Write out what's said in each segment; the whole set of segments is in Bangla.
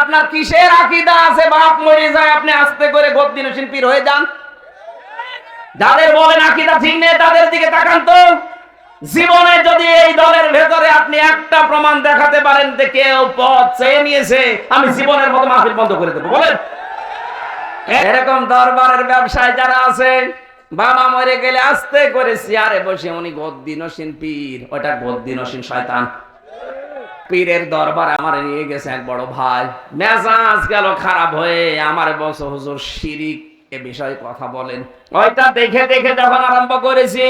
আপনার কিসের আকিদা আছে? বাপ মরে যায়, আপনি আস্তে করে গদ্দিন হয়ে যান। যাদের বলেন আকিদা ঠিক নেই, তাদের দিকে তাকান তো। জীবনে যদি এই দলের ভেতরে আপনি একটা প্রমাণ দেখাতে পারেন যে কেউ পথ চেয়ে নিয়েছে, আমি জীবনের মতো মাহফিল বন্ধ করে দেবো। বলেন। এরকম দরবারের ব্যবসায় যারা আছে, বাবা মরে গেলে আস্তে করে চেয়ারে বসে উনি গদ্দিনসীন পীর, ওটা গদ্দিনসীন শয়তান। পীরের দরবার আমার নিয়ে গেছে এক বড় ভাই। মেজাজ গেল খারাপ হয়ে আমার বস হুজুর শিরিক এ বিষয়ে কথা বলেন। ওইটা দেখে দেখে যখন আরম্ভ করেছি,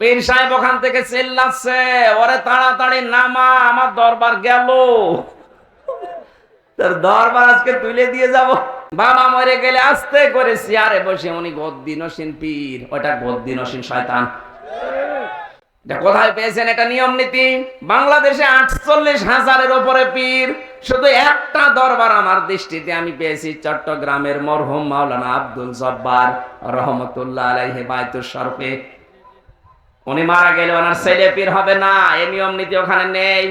পীর সাহেব ওখান থেকে চিল্লাচ্ছে, ওরে তাড়াতাড়ি নামা, আমার দরবার গেল। তোর দরবার আজকে তুলে দিয়ে যাব। বাবা মরে গেলে আস্তে করে চেয়ারে বসে উনি গদ্দিনসীন পীর, ওটা গদ্দিনসীন শয়তান। কোথায় পেয়েছেন এটা নিয়ম নীতি? বাংলাদেশে আটচল্লিশ হাজারের উপরে পীর। শুধু একটা দরবার আমার দৃষ্টিতে আমি পেয়েছি, চট্টগ্রামের মাওলানা আব্দুল জব্বার রহমতুল্লাহ উনি মারা গেলে ওনার ছেলে পীর হবে না এই নিয়ম নীতি ওখানে নেই।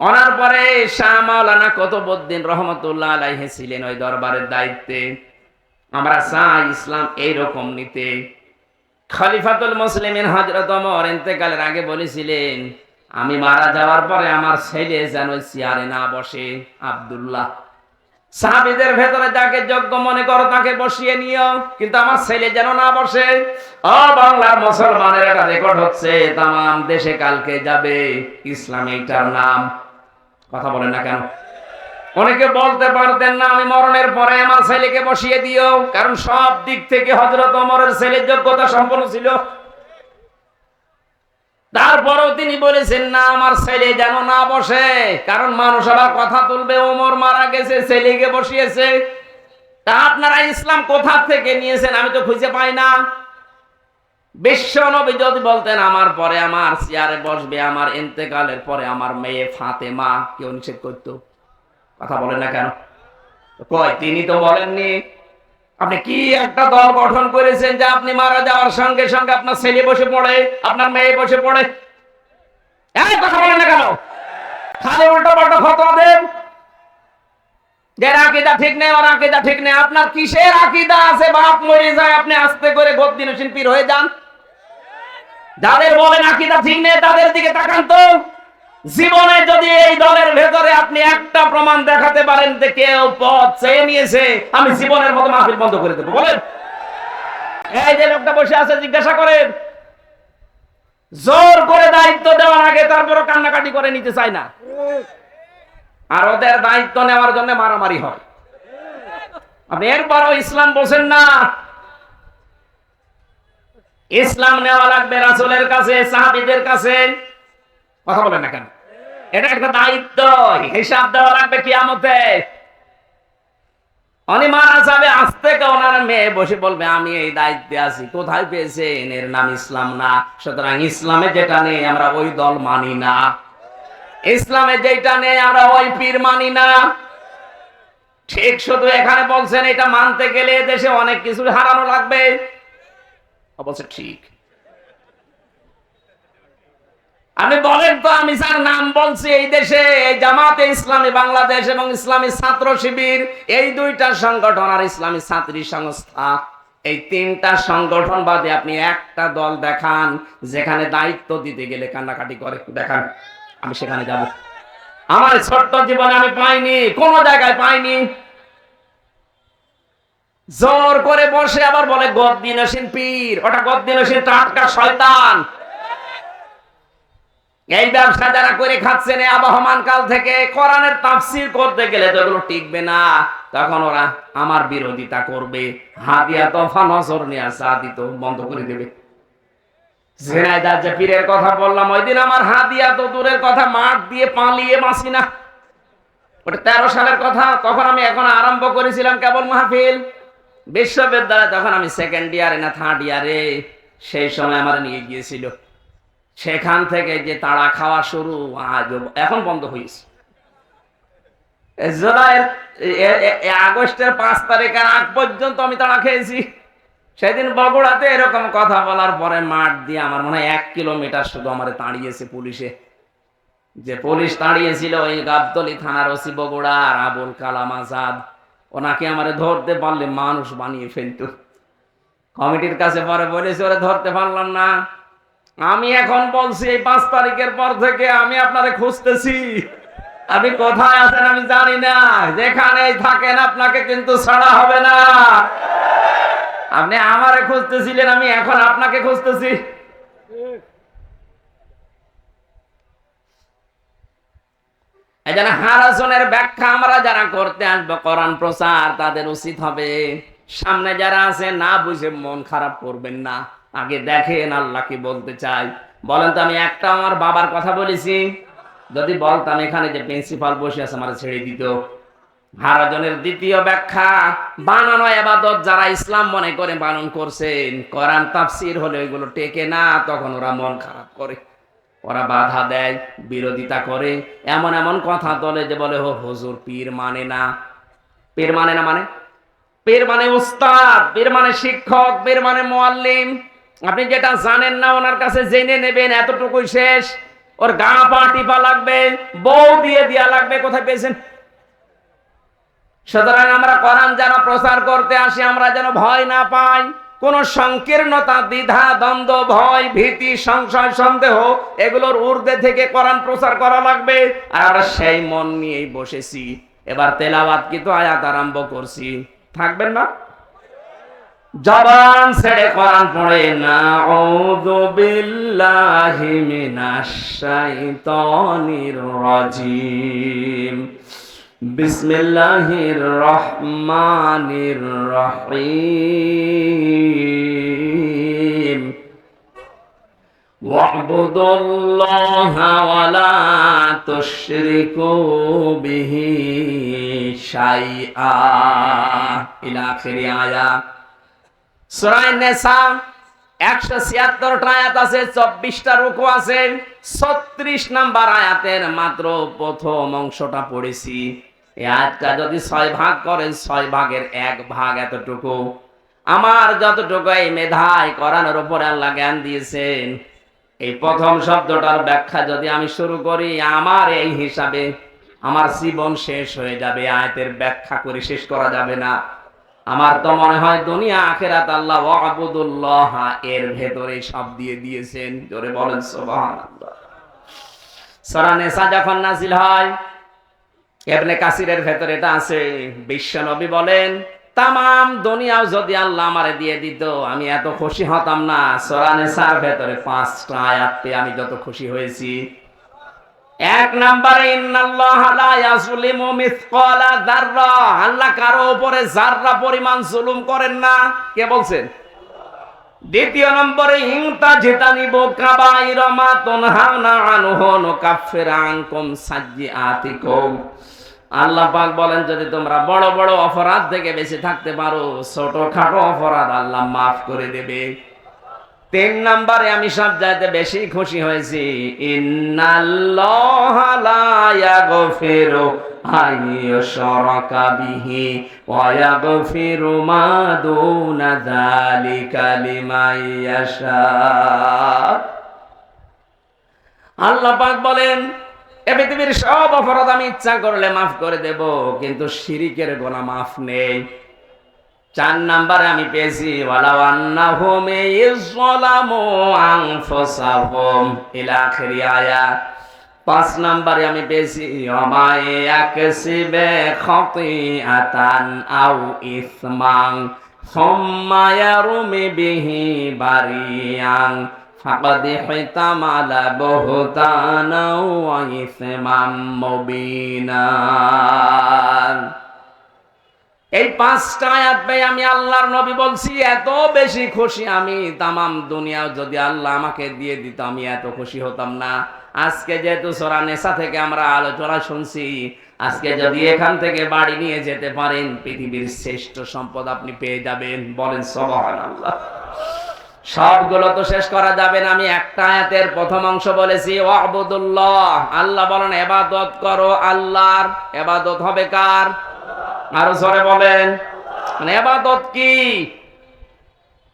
ওনার পরে শাহ মাওলানা কতবুদ্দিন রহমতুল্লাহ আলাইহি ছিলেন ওই দরবারের দায়িত্বে। আমরা চাই ইসলাম এইরকম নিতে। খলিফাতুল মুসলিমিন হযরত ওমর ইন্তেকালের আগে বলেছিলেন, আমি মারা যাওয়ার পরে আমার ছেলে যেন ওই চেয়ারে না বসে। আব্দুল্লাহ। সাহাবীদের ভেতরে যাকে যোগ্য মনে করো তাকে বসিয়ে নিও, কিন্তু আমার ছেলে যেন না বসে। ও বাংলার মুসলমানের, একটা রেকর্ড হচ্ছে তাম দেশে কালকে যাবে ইসলাম এইটার নাম। কথা বলেন না কেন? অনেকে বলতে পারতেন না, আমি মরণের পরে আমার ছেলেকে বসিয়ে দিও। কারণ সব দিক থেকে হজরত অমরের ছেলের যোগ্যতা সম্পন্ন ছিল। তারপরেও তিনি বলেছেন, না, আমার ছেলে যেন না বসে। কারণ মানুষ আবার কথা তুলবে, ওমর মারা গেছে, ছেলেকে বসিয়েছে। তা আপনারা ইসলাম কোথা থেকে নিয়েছেন? আমি তো খুঁজে পাই না। বিশ্ব নবী যদি বলতেন, আমার পরে আমার চেয়ারে বসবে, আমার ইন্তেকালের পরে আমার মেয়ে ফাতেমা। কেউ নিষেধ করতো। কথা বলেন না কেন? কয়, তিনি তো বলেননি। আপনি কি একটা দল গঠন করেছেন যে আপনি মারা যাওয়ার সঙ্গে সঙ্গে আপনার ছেলে বসে পড়ে, আপনার মেয়ে বসে পড়ে? এই, কথা বলেন না কেন? খালি উল্টো পাল্টা ফতোয়া দেন। আকিদা ঠিক নেই আকিদা ঠিক নেই। আপনার কিসের আকিদা আছে? বাপ মরে যায়, আপনি আস্তে করে গদ্দিন শিল্পীর হয়ে যান। যাদের বলেন আকিদা ঠিক নেই, তাদের দিকে তাকান তো। জীবনে যদি এই দলের ভেতরে আপনি একটা প্রমাণ দেখাতে পারেন যে কেউ পথ চেয়ে নিয়েছে, আমি জীবনের মতো মাহফিল বন্ধ করে দেবো। বলেন। এই যে লোকটা বসে আছে, জিজ্ঞাসা করেন, জোর করে দায়িত্ব দেওয়ার আগে তারপরও কান্নাকাটি করে নিতে চায় না? আর ওদের দায়িত্ব নেওয়ার জন্য মারামারি হয়। আপনি এরপরও ইসলাম বলছেন না। ইসলাম নেওয়া লাগবে রাসূলের কাছে, সাহাবীদের কাছে। কথা বলেন না কেন? এটা একটা দায়িত্ব, হিসাব দেওয়া লাগবে কিয়ামতে। উনি মারা যাবে, আজ থেকে ওনার মেয়ে বসে বলবে, আমি এই দায়িত্বে আছি, কোথায় নাম ইসলাম না। সুতরাং ইসলামে যেটা নেই, আমরা ওই দল মানি না। ইসলামে যেটা নেই, আমরা ওই পীর মানি না। ঠিক শুধু এখানে বলছেন, এটা মানতে গেলে দেশে অনেক কিছু হারানো লাগবে। বলছে, ঠিক। আমি বলেন তো, আমি যার নাম বলছি এই দেশে, এই জামাতে ইসলামী বাংলাদেশ এবং ইসলামী ছাত্র শিবির, এই দুইটা সংগঠন আর ইসলামী ছাত্রী সংস্থা। এই তিনটা সংগঠন বাদে আপনি একটা দল দেখান, যেখানে দায়িত্ব দিতে গেলে কান্নাকাটি করে। দেখান, আমি সেখানে যাব। আমার ছোট্ট জীবনে আমি পাইনি, কোন জায়গায় পাইনি। জোর করে বসে আবার বলে গদ্দিন পীর, ওটা গদ্দিন টাটকা শয়তান। এই ব্যবসা যারা করে খাচ্ছেন আবহমান কাল থেকে, কোরআনের তাফসির করতে গেলে তো এগুলো টিকবে না। তখন ওরা আমার বিরোধিতা করবে। হাতিয়া তফা নজর নিয়ে সাদিত বন্ধ করে দেবে। ঝেনাইদার যে পীরের কথা বললাম, ওই দিন আমার হাতিয়া তো দূরের কথা, মাঠ দিয়ে পালিয়ে বাঁচি না। ওটা তেরো সালের কথা, তখন আমি এখন আরম্ভ করেছিলাম কেবল মাহফিল। বিশ্ববিদ্যালয়ে তখন আমি সেকেন্ড ইয়ারে না থার্ড ইয়ারে সেই সময় আমার নিয়ে গিয়েছিল। সেখান থেকে যে তাড়া খাওয়া শুরু এখন বন্ধ হয়েছে আগস্টের পাঁচ তারিখের আগ পর্যন্ত আমি তাড়া খেয়েছি। সেদিন বগুড়াতে এরকম কথা বলার পরে মাঠ দিয়ে আমার মনে হয় এক কিলোমিটার শুধু আমার তাড়িয়েছে পুলিশে। যে পুলিশ দাঁড়িয়েছিল ওই গাবতলি থানার ওসি বগুড়ার আবুল কালাম আজাদ। ওনাকে আমার ধরতে পারলে মানুষ বানিয়ে ফেলতো। কমিটির কাছে পরে বলেছি, ওরা ধরতে পারলাম না। আমি এখন বলছি, এই পাঁচ তারিখের পর থেকে আমি আপনারে খুঁজতেছি। আপনি কোথায় আছেন আমি জানি না, যেখানেই থাকেন আপনাকে কিন্তু ছাড়া হবে না। আপনি আমারে খুঁজতেছিলেন, আমি এখন আপনাকে খুঁজতেছি। হারাসনের ব্যাখ্যা আমরা যারা করতে আসব, কোরআন প্রচার তাদের উচিত হবে। সামনে যারা আছে, না বুঝে মন খারাপ করবেন না। আগে দেখেন আল্লাহ কি বলতে চাই বলেন তো, আমি একটা আমার বাবার কথা বলেছি। যদি বলতাম এখানে যে প্রিন্সিপাল বসে আছে, আমার ছেড়ে দিত। হারাজনের দ্বিতীয় ব্যাখ্যা, বানানো এবাদত যারা ইসলাম মনে করে পালন করছেন, কোরআন তাফসির হলে ওইগুলো টেকে না, তখন ওরা মন খারাপ করে। ওরা বাধা দেয়, বিরোধিতা করে। এমন এমন কথা তোলে যে বলে হো হুজুর, পীর মানে না। পীর মানে না মানে? পীর মানে উস্তাদ, পীর মানে শিক্ষক, পীর মানে মোয়াল্লিম আপনি যেটা জানেন না, ওনার কাছে জেনে নেবেন, এতটুকুই শেষ। ওর গা পা টিপা লাগবে, বউ দিয়ে দিয়া লাগবে, কোথায় পেয়েছেন? সুতরাং আমরা কোরআন যেন প্রচার করতে আসি, আমরা যেন ভয় না পাই। কোন সংকীর্ণতা, দ্বিধা, দ্বন্দ্ব, ভয়, ভীতি, সংশয়, সন্দেহ, এগুলোর ঊর্ধ্বে থেকে কোরআন প্রচার করা লাগবে। আর আমরা সেই মন নিয়েই বসেছি। এবার তেলাওয়াত কিন্তু আয়াত আরম্ভ করছি। থাকবেন না? জবান ছেড়ে কোরআন পড়ে না আউযু বিল্লাহি মিনাশ শাইতানির রাজিম বিসমিল্লাহির রহমানির রহিম واعبدوا الله ولا تشركوا به شيئا إلى آخر آية সুরায় নেসা একশো ছিয়াত্তরটা আয়াত আছে, চব্বিশটা রুকু আছে, ছত্রিশ নাম্বার আয়াতের মাত্র প্রথম অংশটা পড়েছি। এই আয়াতটা যদি ছয় ভাগ করেন ছয় ভাগের এক ভাগ এতটুকু। আমার যতটুকু এই মেধায় করানোর উপরে আল্লাহ জ্ঞান দিয়েছেন, এই প্রথম শব্দটার ব্যাখ্যা যদি আমি শুরু করি, আমার এই হিসাবে আমার জীবন শেষ হয়ে যাবে, আয়াতের ব্যাখ্যা করে শেষ করা যাবে না। আমার তো মনে হয় দুনিয়া, আখেরাত আল্লাহ আবুদুল্লাহ এর ভেতরে সব দিয়ে দিয়েছেন। জোরে বলেন, সুবহানাল্লাহ। যখন নাজিল হয় কাসিরের ভেতরে এটা আছে। বিশ্ব নবী বলেন, তামাম দুনিয়াও যদি আল্লাহ আমারে দিয়ে দিত, আমি এত খুশি হতাম না। সূরা নিসার ভেতরে পাঁচটা আয়াত আমি যত খুশি হয়েছি। এক নম্বরে আল্লাহ কারও উপরে যাররা পরিমাণ জুলুম করেন না। কে বলছেন? দ্বিতীয় নম্বরে ইনতা জিতানিব কাবাইরা মা তুনহানা আনহু নুকাফির আনকুম সাজ্জিআতিকুম আল্লাহ পাক বলেন, যদি তোমরা বড় বড় অপরাধ থেকে বেঁচে থাকতে পারো ছোট খাটো অপরাধ আল্লাহ মাফ করে দেবে। তিন নম্বরে আমি সব চাইতে বেশি খুশি হয়েছি। ইন্নাল্লাহ লা ইয়াগফিরু আইয়ুশরাকা বিহি ওয়া ইয়াগফিরু মা দুনা যালিকা লিমান ইয়াশা। আল্লাহ পাক বলেন, এ পৃথিবীর সব অপরাধ আমি ইচ্ছা করলে মাফ করে দেব, কিন্তু শিরিকের গোনা মাফ নেই। চার নাম্বারে আমি পেয়েছি ওয়ালাউ আন্নাহুম ইযলামু আনফুসাহুম ইলা আখিরি আয়াত পাঁচ নাম্বারে আমি পেয়েছি অমায় ইয়াকসিবে খতিআতান আও ইসমান সুম্মা ইয়ারমি বিহি বারিয়ান ফাকাদ হিতামালা বুহতানা ওয়া ইসমান মুবিনা এই পাঁচটা আয়াত পেয়ে আমি আল্লাহর নবী বলছি, এত বেশি খুশি আমি তামাম দুনিয়া যদি আল্লাহ আমাকে দিয়ে দিত, আমি এত খুশি হতাম না। আজকে যেহেতু সোরা নেশা থেকে আমরা আলোচনা শুনছি, আজকে যদি এখান থেকে বাড়ি নিয়ে যেতে পারেন, পৃথিবীর শ্রেষ্ঠ সম্পদ আপনি পেয়ে যাবেন। বলেন সবহান আল্লাহ সবগুলো তো শেষ করা যাবে না, আমি একটা আয়াতের প্রথম অংশ বলেছি, ওয়াবুদুল্লাহ। আল্লাহ বলেন, এবাদত করো আল্লাহর। এবাদত হবে কার? আরও জোরে বলেন মানে কি?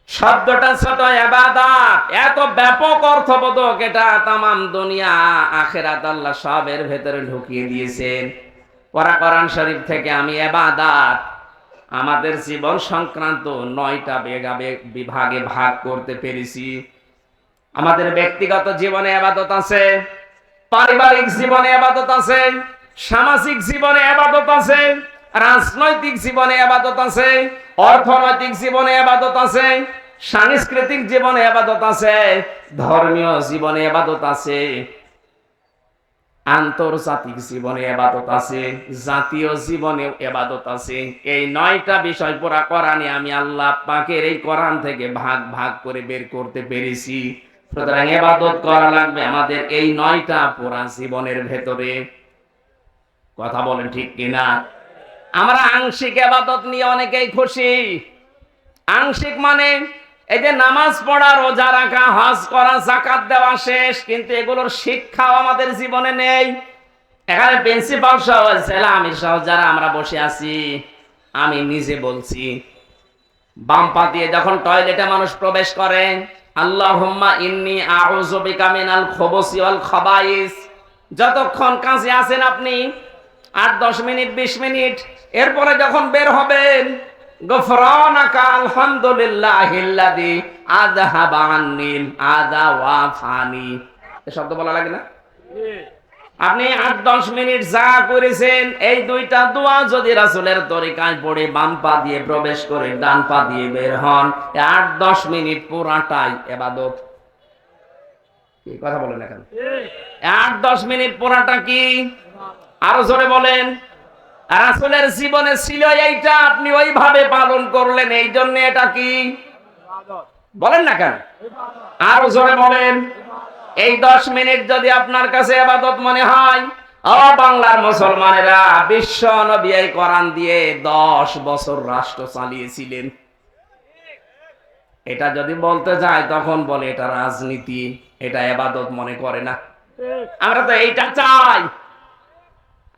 শব্দটা ছোট এবাদাত, এত ব্যাপক অর্থবোধক এটা তামাম দুনিয়া, আখেরাত আল্লাহ সবের ভেতরে ঢুকিয়ে দিয়েছেন। শরীফ থেকে আমি এবাদাত, আমাদের জীবন সংক্রান্ত নয়টা বেগাবে বিভাগে ভাগ করতে পেরেছি। আমাদের ব্যক্তিগত জীবনে আবাদত আছে, পারিবারিক জীবনে আবাদত আছে, সামাজিক জীবনে আবাদত আছে রাজনৈতিক জীবনে আবাদত আছে, অর্থনৈতিক জীবনে আবাদত আছে, সাংস্কৃতিক জীবনে আবাদত আছে, ধর্মীয় জীবনে আবাদত আছে, আন্তর্জাতিক জীবনে এবাদত আছে, জাতীয় জীবনে এবাদত আছে। এই নয়টা বিষয় পুরা কোরআনে আমি আল্লাহ পাকের এই কোরআন থেকে ভাগ ভাগ করে বের করতে পেরেছি। সুতরাং এবাদত করা লাগবে আমাদের এই নয়টা পুরা জীবনের ভেতরে। কথা বলেন ঠিক কিনা? আমরা আংশিক এবাদত নিয়ে অনেকেই খুশি। আংশিক মানে এই যে নামাজ পড়া, রোজা রাখা, হজ করা জাকাত দেওয়া শেষ, কিন্তু এগুলোর শিক্ষাও আমাদের জীবনে নেই। এখানে প্রিন্সিপাল সহ আমি সহ যারা আমরা বসে আছি, আমি নিজে বলছি, বাম পা দিয়ে যখন টয়লেটে মানুষ প্রবেশ করে, আল্লাহুম্মা ইন্নি আউযু বিকা মিনাল খুবুসি ওয়াল খাবাইস। যতক্ষণ কাজে আছেন আপনি, আট দশ মিনিট, বিশ মিনিট এরপরে যখন বের হবেন আট, দশ মিনিট বাম পা দিয়ে প্রবেশ করে ডান পা দিয়ে বের হন আট, দশ মিনিট পুরাটাই এবাদত। কি কথা বলেন এখন? আট, দশ মিনিট পুরাটা কি? আরও জোরে বলেন। রাসুলের জীবনে ছিল এইটা, আপনি ওইভাবে পালন করলেন, এই জন্য এটা কি? বলেন না কেন? আরও জোরে বলেন। এই দশ মিনিট যদি আপনার কাছে আবাদত মনে হয়, ও বাংলার মুসলমানেরা, বিশ্ব নবী কোরআন দিয়ে দশ বছর রাষ্ট্র চালিয়েছিলেন। এটা যদি বলতে যায়, তখন বলে এটা রাজনীতি, এটা এবাদত মনে করে না। আমরা তো এইটা চাই।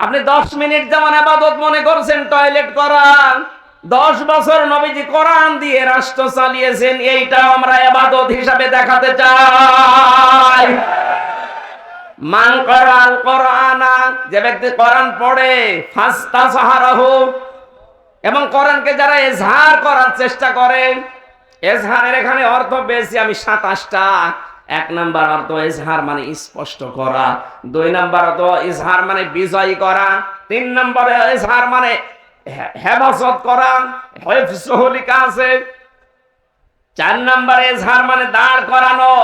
আপনি দশ মিনিট যেমন আবাদত মনে করছেন টয়লেট করার দশ বছর নবীজি কোরআন দিয়ে রাষ্ট্র চালিয়েছেন এইটা আমরা আবাদত হিসাবে দেখাতে চাই। মান করাল কোরআনা, যে ব্যক্তি কোরআন পড়ে ফাস্তা সাহারাহু এবং কোরআনকে যারা এজহার করার চেষ্টা করে, এজহারের এখানে অর্থ পেয়েছি আমি সাতাশটা। এক নাম্বার অর্থ ইজহার মানে স্পষ্ট করা, দুই নাম্বার অর্থ ইজহার মানে বিজয়ী করা, তিন নম্বরে ইজহার মানে হেফাজত করা হেফসহলিকা আছে চার নম্বরে ইজহার মানে দাঁড় করানো।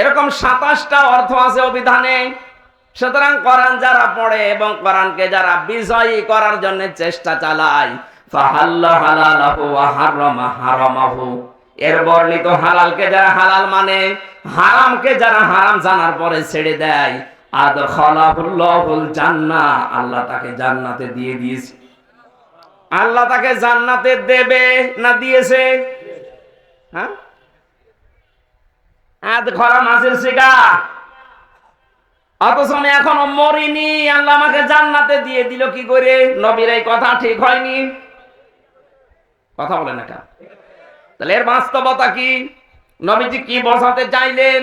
এরকম সাতাশটা অর্থ আছে অভিধানে সুতরাং কোরআন যারা পড়ে এবং কোরআনকে যারা বিজয়ী করার জন্য চেষ্টা চালায়, ফাহাল্লা হালালাহু ওয়া হারামা হারামাহু। এর বর্ণিত হালালকে যারা হালাল মানে হারামকে যারা হারাম জানার পরে ছেড়ে দেয়। আদ আদখালাহুল্লাহুল জান্নাহ, আল্লাহ তাকে জান্নাতে দিয়ে দিয়েছে। আল্লাহ তাকে জান্নাতে দেবে না দিয়েছে? হ্যাঁ? আদ খরা মাছের শিকা। অথচ আমি এখনও মরিনি, আল্লাহ আমাকে জান্নাতে দিয়ে দিল কি করে? নবীর এই কথা ঠিক হয়নি। কথা বলে না তাহলে এর বাস্তবতা কি? নবীজি কি বোঝাতে চাইলেন?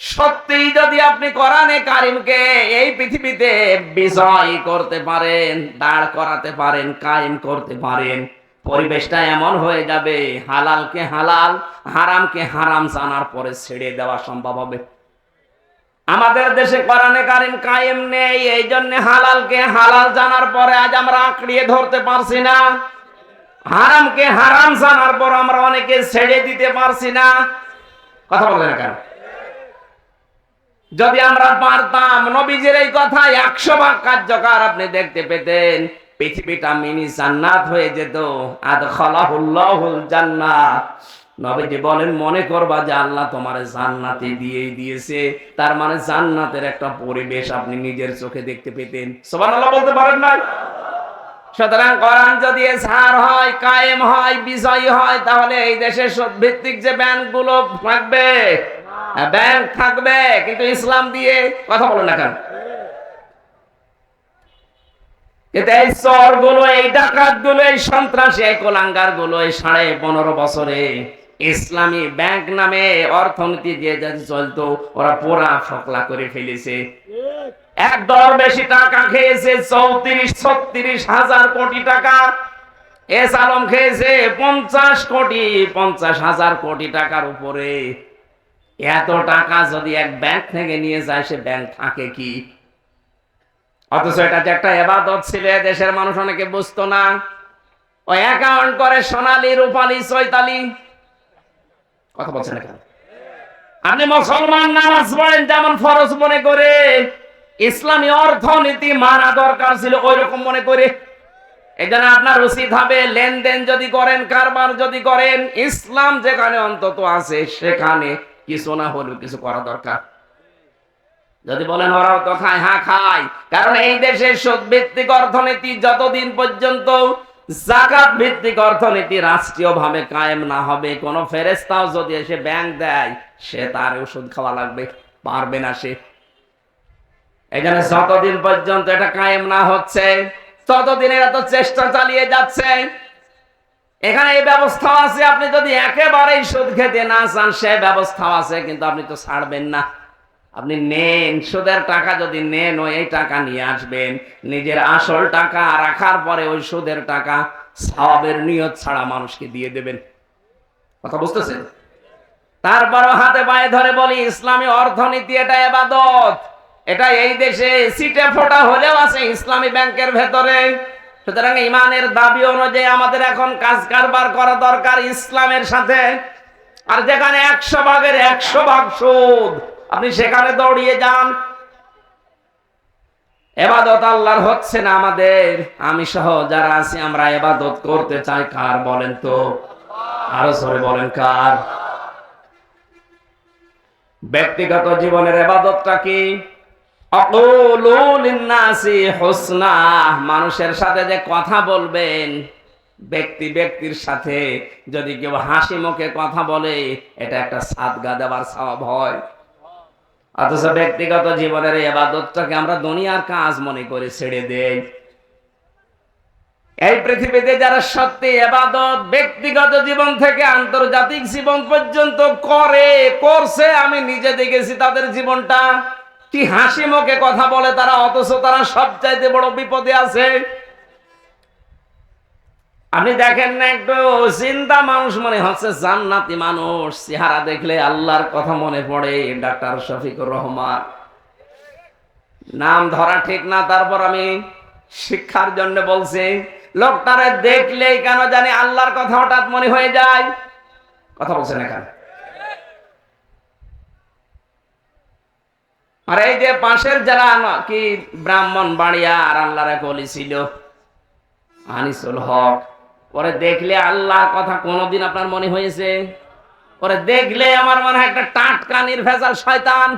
সত্যি যদি আপনি কোরআনে কারিমকে এই পৃথিবীতে বিজয় করতে পারেন, দাঁড় করাতে পারেন, কায়েম করতে পারেন, পরিবেশটা এমন হয়ে যাবে, হালালকে হালাল, হারামকে হারাম জানার পরে ছেড়ে দেওয়া সম্ভব হবে। আমাদের দেশে কোরআনে কারিম কায়েম নেই এই জন্য হালালকে হালাল জানার পরে আজ আমরা আঁকড়িয়ে ধরতে পারছি না। হারামকে হারাম জানার পর আমরা অনেকে ছেড়ে দিতে পারছি না। কথা বলবেন না কেন? যদি আমরা পারতাম, নবীজির এই কথা একশো ভাগ কার্যকর আপনি দেখতে পেতেন। পৃথিবীটা মিনি জান্নাত হয়ে যেত। আদ খলাহুল্লাহুল জান্নাত। নবীজি বলেন, মনে করবা যে আল্লাহ তোমার জান্নাতে দিয়েই দিয়েছে। তার মানে জান্নাতের একটা পরিবেশ আপনি নিজের চোখে দেখতে পেতেন। সুবহানাল্লাহ বলতে পারেন না সুতরাং কোরআন যদি ছাড় হয় কায়েম হয় বিজয়ী হয় তাহলে এই দেশের ভিত্তিক যে ব্যাংকগুলো থাকবে হ্যাঁ, ব্যাংক থাকবে কিন্তু ইসলাম দিয়ে কথা বলেন না কেন? কিন্তু এই চোরগুলো এই ডাকাতগুলো এই সন্ত্রাসী এই কোলাঙ্গারগুলো এই সাড়ে পনেরো বছরে ইসলামী ব্যাংক নামে অর্থনীতি যে যা চলতো ওরা পোড়া ফকলা করে ফেলেছে। এক দর বেশি টাকা খেয়েছে চৌত্রিশ, ছত্রিশ হাজার কোটি টাকা। এস আলম খেয়েছে পঞ্চাশ কোটি, পঞ্চাশ হাজার কোটি টাকার উপরে। এত টাকা যদি এক ব্যাংক থেকে নিয়ে যায়, সে ব্যাংক থাকে কি? অথচ এটা যে একটা এবাদত ছিল দেশের মানুষ অনেকে বুঝতো না। ওই অ্যাকাউন্ট করে সোনালি, রূপালি, চৈতালি। কথা বলছেন আপনি মুসলমান, নামাজ পড়েন যেমন ফরজ মনে করে। ইসলামী অর্থনীতি মানা দরকার ছিল ওই রকম মনে করে। এখানে আপনার উচিত হবে, লেনদেন যদি করেন, কারবার যদি করেন, ইসলাম যেখানে অন্তত আছে, সেখানে কিছু না হলেও কিছু করা দরকার। যদি বলেন ওরাও তো খায় হ্যাঁ খায়। কারণ এই দেশে সুদ ভিত্তিক অর্থনীতি যতদিন পর্যন্ত জাকাত ভিত্তিক অর্থনীতি রাষ্ট্রীয় ভাবে কায়েম না হবে, কোন ফেরেস্তাও যদি এসে ব্যাংক দেয়, সে তার ওষুধ খাওয়া লাগবে, পারবে না সে। এখানে যতদিন পর্যন্ত এটা কায়েম না হচ্ছে ততদিন এরা তো চেষ্টা চালিয়ে যাচ্ছে। এখানে এই ব্যবস্থাও আছে, আপনি যদি একেবারেই সুদ খেতে না চান, সে ব্যবস্থাও আছে, কিন্তু আপনি তো ছাড়বেন না। আপনি নেন, সুদের টাকা যদি নেন, ওই এই টাকা নিয়ে আসবেন। নিজের আসল টাকা রাখার পরে ওই সুদের টাকা সবের নিয়ত ছাড়া মানুষকে দিয়ে দেবেন। কথা বুঝতেছেন? তারপরও হাতে পায়ে ধরে বলি, ইসলামী অর্থনীতি এটা এবাদত। এটা এই দেশে সিটে ফোটা হলেও আছে ইসলামী ব্যাংকের ভেতরে। সুতরাং ইমানের দাবি অনুযায়ী আমাদের এখন কাজ কারবার করা দরকার ইসলামের সাথে। আর যেখানে একশো ভাগের একশো ভাগ সুদ, আপনি সেখানে দৌড়িয়ে যান। এবাদত আল্লাহর হচ্ছে না আমাদের। আমি সহ যারা আছি, আমরা এবাদত করতে চাই। কার বলেন তো? আরও সরে বলেন, কার? ব্যক্তিগত জীবনের এবাদতটা কি? মানুষের সাথে যে কথা বলবেন, ব্যক্তি ব্যক্তির সাথে যদি কেউ হাসি মুখে কথা বলে, এটা একটা সাদগা দেওয়ার স্বভাব হয়। অথচ ব্যক্তিগত জীবনের এই আবাদতটাকে আমরা দুনিয়ার কাজ মনে করে ছেড়ে দেই। এই পৃথিবীতে যারা সত্যি এবাদত ব্যক্তিগত জীবন থেকে আন্তর্জাতিক জীবন পর্যন্ত করে, করছে, আমি নিজে দেখেছি তাদের জীবনটা। কি হাসি মুখে কথা বলে তারা? অথচ তারা সবচাইতে বড় বিপদে আছে। আপনি দেখেন না একটু, চিন্তা মানুষ মনে হচ্ছে, জান্নাতি মানুষ। চেহারা দেখলে আল্লাহর কথা মনে পড়ে, ডাক্তার শফিকুর রহমান। নাম ধরা ঠিক না, তারপর আমি শিক্ষার জন্য বলছি, লোকটারে দেখলেই কেন জানি আল্লাহর কথা হঠাৎ মনে হয়ে যায়। কথা বলছেন এখানে। আর এই যে পাশের যারা কি ব্রাহ্মণ বাড়িয়া আর আল্লাহর অলি ছিল? আনিসুল হক। পরে দেখলে আল্লাহ কথা কোনোদিন আপনার মনে হয়েছে? পরে দেখলে আমার মনে হয় একটা টাটকা নির্ভেজাল শয়তান।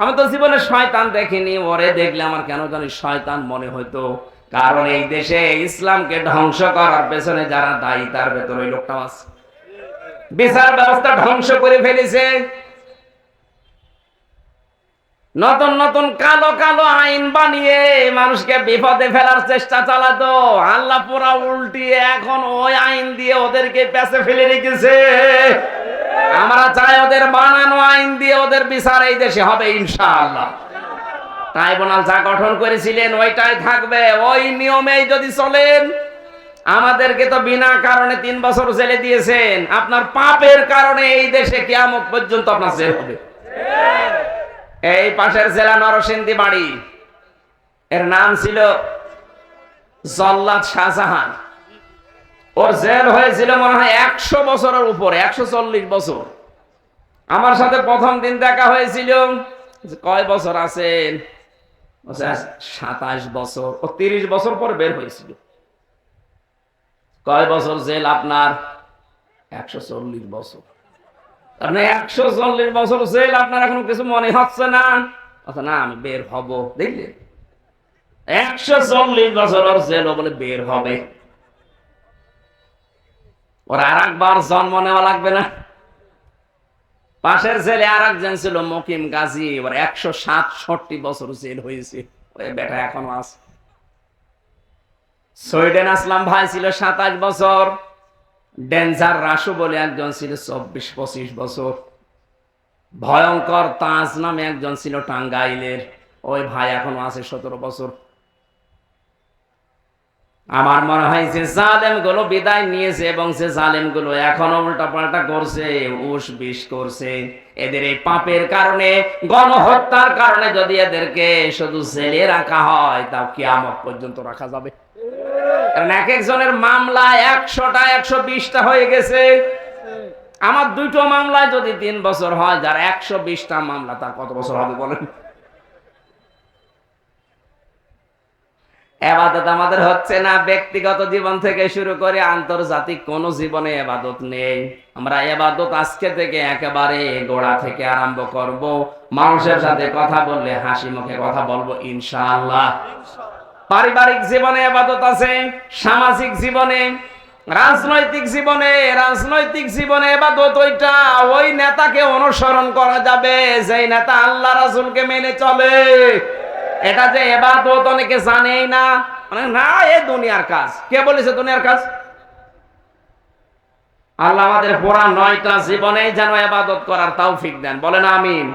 আমি তো জীবনে শয়তান দেখিনি, ওরে দেখলে আমার কেন জানি শয়তান মনে হইতো। কারণ এই দেশে ইসলামকে ধ্বংস করার পেছনে যারা দায়ী, তার ভেতর ওই লোকটা আছে। বিচার ব্যবস্থা ধ্বংস করে ফেলেছে। নতুন নতুন কালো কালো আইন বানিয়ে মানুষকে বিপদে ফেলার চেষ্টা চালাতো। আল্লাহ পুরা উল্টিয়ে এখন ওই আইন দিয়ে ওদেরকে পেছে ফেলে রেখেছে। আমরা চাই ওদের বানানো আইন দিয়ে ওদের বিচার এই দেশে হবে, ইনশাআল্লাহ। ট্রাইব্যুনাল যা গঠন করেছিলেন, ওইটাই থাকবে। ওই নিয়মেই যদি চলেন, আমাদেরকে তো বিনা কারণে তিন বছর জেলে দিয়েছেন। আপনার পাপের কারণে এই দেশে কিয়ামত পর্যন্ত আপনার জেল হবে। এই পাশের জেলা নরসিংদী বাড়ি। এর নাম ছিল জল্লাদ শাহজাহান। ওর জেল হয়েছিল মনে হয় একশো বছরের উপরে, একশো চল্লিশ বছর। আমার সাথে প্রথম দিন দেখা হয়েছিল কয় বছর আছেন সাতাশ বছর, ও তিরিশ বছর পর বের হয়েছিল। কয় বছর জেল আপনার? একশো চল্লিশ বছর। একশো চল্লিশ বছর জেল, আপনার এখন কিছু মনে হচ্ছে না? আচ্ছা না, আমি বের হব। দেখলেন একশো চল্লিশ জেল বলে বের হবে। ওর আর একবার জন্ম নেওয়া লাগবে না। পাশের ছেলে আর একজন ছিল, মকিম গাজী। ওর একশো সাতষট্টি বছর জেল হয়েছে। ওই বেটা এখনও আছে। সুইডেন আসলাম ভাই ছিল সাতাশ বছর। ডেঞ্জার রাসু বলে একজন ছিল চব্বিশ, পঁচিশ বছর। ভয়ঙ্কর তাজ নামে একজন ছিল টাঙ্গাইলের। ওই ভাই এখনও আছে সতেরো বছর। আমার মনে হয় যে জালেমগুলো বিদায় নিয়েছে এবং সে জালেমগুলো এখনও উল্টা পাল্টা করছে, উস বিষ করছে। এদের এই পাপের কারণে, গণহত্যার কারণে যদি এদেরকে শুধু জেলে রাখা হয়, তাও কিয়ামত পর্যন্ত রাখা যাবে। কারণ এক একজনের মামলা একশোটা, একশো বিশটা হয়ে গেছে। আমার দুটো মামলায় যদি তিন বছর হয়, যার একশো বিশটা মামলা, তার কত বছর হবে বলেন? এবাদত আমাদের হচ্ছে না, ব্যক্তিগত জীবন থেকে শুরু করে আন্তর্জাতিক কোন জীবনে এবাদত নেই। আমরা এবাদত আজকে থেকে একেবারে গোড়া থেকে আরম্ভ করব। মানুষের সাথে কথা বললে, হাসি মুখে কথা বলব, ইনশাআল্লাহ। পারিবারিক জীবনে এবাদত আছে, সামাজিক জীবনে, রাজনৈতিক জীবনে রাজনৈতিক জীবনে এবাদত ওইটা, ওই নেতাকে অনুসরণ করা যাবে, যেই নেতা আল্লাহ রাসূলকে মেনে চলে। এটা যে এবাদত অনেকে জানেই না মানে না, এ দুনিয়ার কাজ। কে বলেছে দুনিয়ার কাজ? আল্লাহ আমাদের পুরা নয়টা জীবনে যেন এবাদত করার তৌফিক দেন। বলেন আমিন।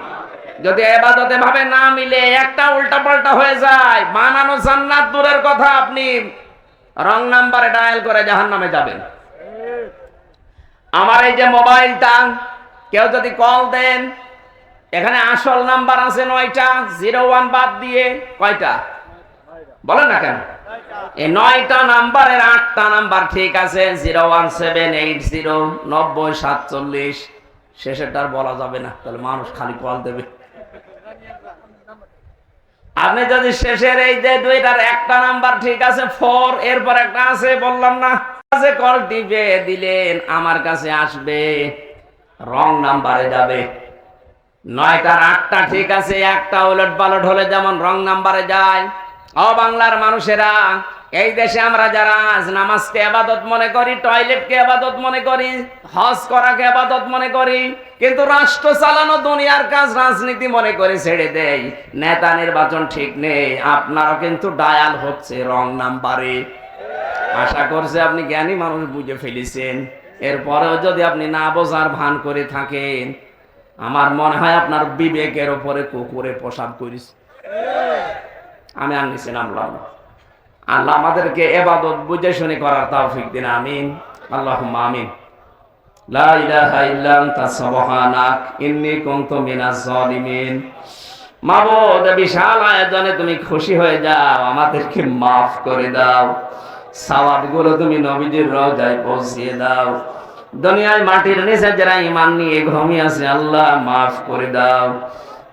যদি এবাদতে ভাবে না মিলে একটা উল্টা পাল্টা হয়ে যায় বানানো জান্নাত দূরের কথা আপনি রং নাম্বারে ডায়াল করে জাহান নামে যাবেন। আমার এই যে মোবাইলটা, কেউ যদি কল দেন, এখানে আসল নাম্বার আছে নয়টা, জিরো ওয়ান বাদ দিয়ে কয়টা? বলেন না কেন? এই নয়টা নাম্বারের আটটা নাম্বার ঠিক আছে, zero one seven eight zero নব্বই সাতচল্লিশ। শেষেরটার বলা যাবে না, তাহলে মানুষ খালি কল দেবে। আপনি যদি শেষের এই যে দুইটার একটা নাম্বার ঠিক আছে ফোর এরপর একটা আছে, বললাম না। আছে কল টিপে দিলেন, আমার কাছে আসবে। রং নাম্বারে যাবে। নয়টার আটটা ঠিক আছে, একটা উলট পালট হলে যেমন রং নাম্বারে যায়। ও বাংলার মানুষেরা এই দেশে আমরা যারা আজ নামাজকে আবাদত মনে করি, টয়লেটকে আবাদত মনে করি, হজ করাকে আবাদত মনে করি, কিন্তু রাষ্ট্র চালানো দুনিয়ার কাজ রাজনীতি মনে করে ছেড়ে দেয়। নেতা নির্বাচন ঠিক নেই, আপনারও কিন্তু ডায়াল হচ্ছে, রং নাম্বারে। আশা করছে আপনি জ্ঞানী মানুষ বুঝে ফেলেছেন। এরপরেও যদি আপনি না বোঝার ভান করে থাকেন, আমার মনে হয় আপনার বিবেকের ওপরে কুকুরে প্রসাদ করিস। আমি আর নিচে আল্লাহ আমাদেরকে এবাদত বুঝে শুনে করার তৌফিক দিন, আমিন। আল্লাহ আমিন। লা ইলাহা ইল্লা আনতা, সুবহানাক, ইন্নী কুনতু মিনাজ জালিমিন মাবুদ, বিশাল আয়োজনে তুমি খুশি হয়ে যাও, আমাদেরকে মাফ করে দাও। সাওয়াবগুলো তুমি নবীজির রওজায় পৌঁছিয়ে দাও। দুনিয়ায় মাটির নিচে যারা ইমান নিয়ে ঘুমিয়ে আছে, আল্লাহ মাফ করে দাও।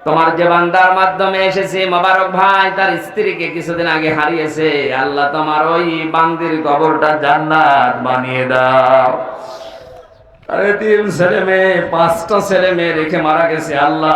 তোমার যে বান্দার মাধ্যমে এসেছে, মোবারক ভাই, তার স্ত্রীকে কিছুদিন আগে হারিয়েছে। আল্লাহ তোমার ওই বান্দির কবরটা জান্নাত বানিয়ে দাও। আরে তিন ছেলে মেয়ে, পাঁচটা ছেলে মেয়ে রেখে মারা গেছে, আল্লাহ